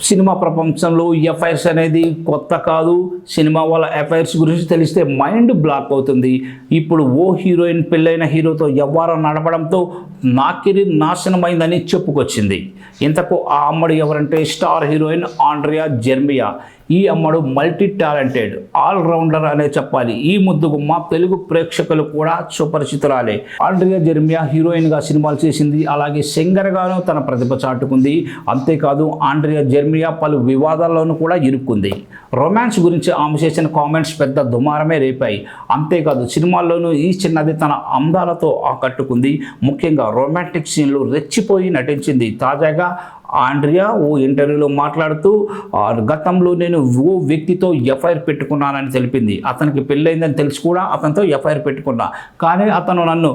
Cinema ప్రపంచంలో FIRs అనేది కొత్త కాదు. సినిమా వాళ్ళ ఎఫ్ఐఆర్స్ గురించి తెలిస్తే మైండ్ బ్లాక్ అవుతుంది. ఇప్పుడు ఓ హీరోయిన్ పెళ్ళైన హీరోతో వ్యవహారం నడపడంతో నా కెరీర్ నాశనమైందని చెప్పుకొచ్చింది. ఇంతకు ఆ అమ్మడు ఎవరంటే స్టార్ హీరోయిన్ ఆండ్రియా జెర్మియా. ఈ అమ్మడు మల్టీ టాలెంటెడ్ ఆల్రౌండర్ అనే చెప్పాలి. ఈ ముద్దుగుమ్మ తెలుగు ప్రేక్షకులు కూడా సుపరిచితురాలే. ఆండ్రియా జెర్మియా హీరోయిన్గా సినిమాలు చేసింది. అలాగే సింగర్గాను తన ప్రతిభ చాటుకుంది. అంతేకాదు ఆండ్రియా జెర్మియా పలు వివాదాల్లోనూ కూడా ఇరుక్కుంది. రొమాన్స్ గురించి ఆమె చేసిన కామెంట్స్ పెద్ద దుమారమే రేపాయి. అంతేకాదు సినిమాల్లోనూ ఈ చిన్నది తన అందాలతో ఆకట్టుకుంది. ముఖ్యంగా రొమాంటిక్ సీన్లు రెచ్చిపోయి నటించింది. తాజాగా ఆండ్రియా ఓ ఇంటర్వ్యూలో మాట్లాడుతూ గతంలో నేను ఓ వ్యక్తితో ఎఫ్ఐఆర్ పెట్టుకున్నానని తెలిపింది. అతనికి పెళ్ళైందని తెలిసి కూడా అతనితో ఎఫ్ఐఆర్ పెట్టుకున్నా. కానీ అతను నన్ను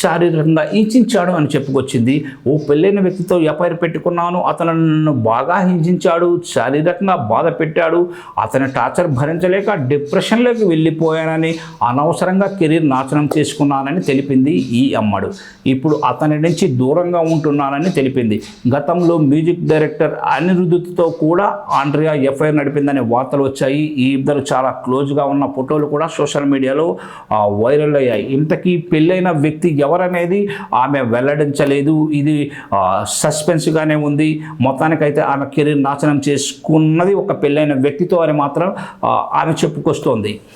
శారీరకంగా హింసించాడు అని చెప్పుకొచ్చింది. ఓ పెళ్ళైన వ్యక్తితో ఎఫ్ఐఆర్ పెట్టుకున్నాను. అతను నన్ను బాగా హింసించాడు శారీరకంగా బాధ పెట్టాడు. అతని టార్చర్ భరించలేక డిప్రెషన్లోకి వెళ్ళిపోయానని అనవసరంగా కెరీర్ నాశనం చేసుకున్నానని తెలిపింది ఈ అమ్మడు. ఇప్పుడు అతని నుంచి దూరంగా ఉంటున్నానని తెలిపింది. గతంలో మ్యూజిక్ డైరెక్టర్ అనిరుద్ధ్తో కూడా ఆండ్రియా ఎఫ్ఐఆర్ నడిపిందనే వార్తలు వచ్చాయి. ఈ ఇద్దరు చాలా క్లోజ్గా ఉన్న ఫోటోలు కూడా సోషల్ మీడియాలో వైరల్ అయ్యాయి. ఇంతకీ పెళ్ళైన వ్యక్తి ఎవరనేది ఆమె వెల్లడించలేదు. ఇది సస్పెన్స్గానే ఉంది. మొత్తానికైతే ఆమె కెరీర్ నాశనం చేసుకున్నది ఒక పెళ్ళైన వ్యక్తితో అని మాత్రం ఆమె చెప్పుకొస్తోంది.